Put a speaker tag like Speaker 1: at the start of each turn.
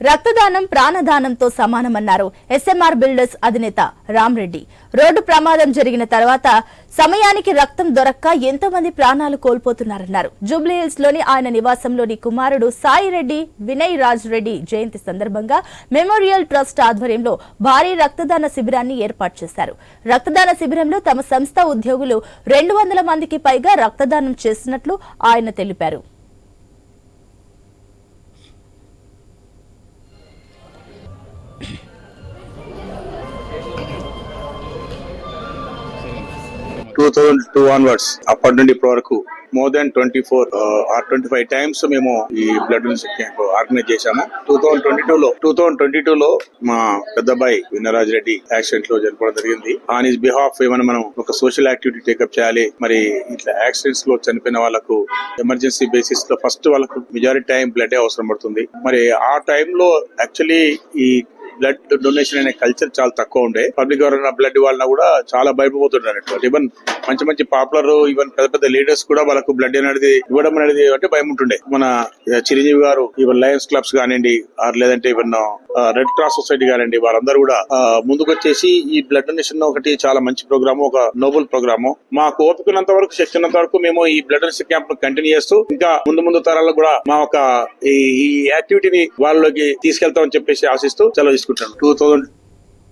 Speaker 1: రక్తదానం ప్రాణదానంతో సమానమన్నారు SMR builders అధినేత Ram Reddy. Road ప్రమాదం జరిగిన తర్వాత సమయానికి రక్తం దొరక్క ఎంతో మంది ప్రాణాలు కోల్పోతున్నారన్నారు. జూబ్లీహిల్స్లోని ఆయన నివాసంలోని కుమారుడు సాయిరెడ్డి వినయ్ రాజ్ రెడ్డి జయంతి సందర్భంగా మెమోరియల్ ట్రస్ట్ ఆధ్వర్యంలో భారీ రక్తదాన శిబిరాన్ని ఏర్పాటు చేశారు. రక్తదాన శిబిరంలో తమ సంస్థ ఉద్యోగులు రెండు వందల మందికి పైగా రక్తదానం చేసినట్లు ఆయన తెలిపారు.
Speaker 2: టూ థౌజండ్ టూ ఆన్వర్డ్స్ అప్పటి నుండి ఇప్పటి వరకు more than twenty four or twenty five times మేము ఈ బ్లడ్ డొనేషన్ క్యాంప్ ఆర్గనైజ్ చేశాము. టూ థౌసండ్ ట్వంటీ టూ లో టూ థౌసండ్ ట్వంటీ టూ లో మా పెద్దబాయి వినరాజ్ రెడ్డి యాక్సిడెంట్లో చనిపోవడం జరిగింది. ఆన్ ఇస్ బిహాఫ్ ఏమైనా మనం ఒక సోషల్ యాక్టివిటీ టేకప్ చేయాలి మరి ఇట్లా యాక్సిడెంట్స్లో చనిపోయిన వాళ్ళకు ఎమర్జెన్సీ బేసిస్లో ఫస్ట్ వాళ్ళకు మెజారిటీ టైం బ్లడ్ అవసరం పడుతుంది. మరి ఆ టైంలో యాక్చువల్లీ ఈ బ్లడ్ డొనేషన్ అనే కల్చర్ చాలా తక్కువ ఉండే. పబ్లిక్ ఎవరైనా బ్లడ్ ఇవ్వాలన్నా కూడా చాలా భయపడిపోతుంటారు ఈవెన్ మంచి మంచి పాపులర్ ఈవెన్ పెద్ద పెద్ద లీడర్స్ కూడా వాళ్ళకు బ్లడ్ అనేది ఇవ్వడం అనేది అంటే భయం ఉంటుండే. మన చిరంజీవి గారు ఈవెన్ లయన్స్ క్లబ్స్ కానివ్వండి లేదంటే ఈవెన్ రెడ్ క్రాస్ సొసైటీ కానివ్వండి వాళ్ళందరూ కూడా ముందుకొచ్చేసి ముందుకు వచ్చేసి ఈ బ్లడ్ డొనేషన్ ఒకటి చాలా మంచి ప్రోగ్రామ్ ఒక నోబుల్ ప్రోగ్రామ్ మాకు ఓపికనంత వరకు శక్తి ఉన్నంత వరకు మేము ఈ బ్లడ్ డొనేషన్ క్యాంప్ కంటిన్యూ చేస్తూ ఇంకా ముందు ముందు తరాల్లో కూడా మా ఒక ఈ యాక్టివిటీని వాళ్ళలోకి తీసుకెళ్తామని చెప్పేసి ఆశిస్తూ సెలవు తీసుకుంటాను టూ థౌసండ్